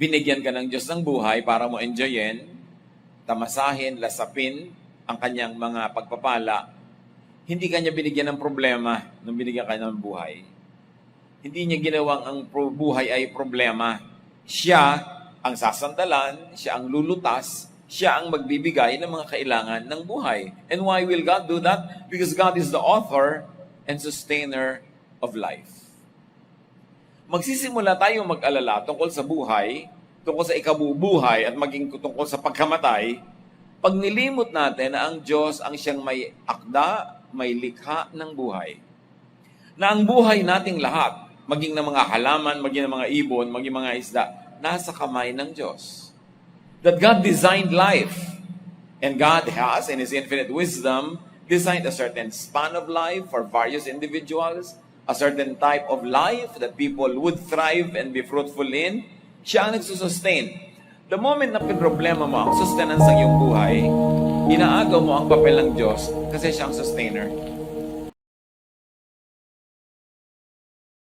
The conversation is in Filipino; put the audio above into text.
binigyan ka ng Diyos ng buhay para mo enjoyin, tamasahin, lasapin ang kanyang mga pagpapala, hindi kanya binigyan ng problema nung binigyan ka ng buhay. Hindi niya ginawang ang buhay ay problema. Siya ang sasandalan, siya ang lulutas, siya ang magbibigay ng mga kailangan ng buhay. And why will God do that? Because God is the author and sustainer of life. Magsisimula tayong mag-alala tungkol sa buhay, tungkol sa ikabubuhay at maging tungkol sa pagkamatay, pag nilimot natin na ang Diyos ang siyang may akda, may likha ng buhay. Na ang buhay nating lahat, maging ng mga halaman, maging ng mga ibon, maging mga isda, nasa kamay ng Diyos. That God designed life. And God has, in His infinite wisdom, designed a certain span of life for various individuals, a certain type of life that people would thrive and be fruitful in. Siya ang nagsusustain. The moment na pinroblema mo ang sustenance ng iyong buhay, inaagaw mo ang papel ng Diyos kasi siya ang sustainer.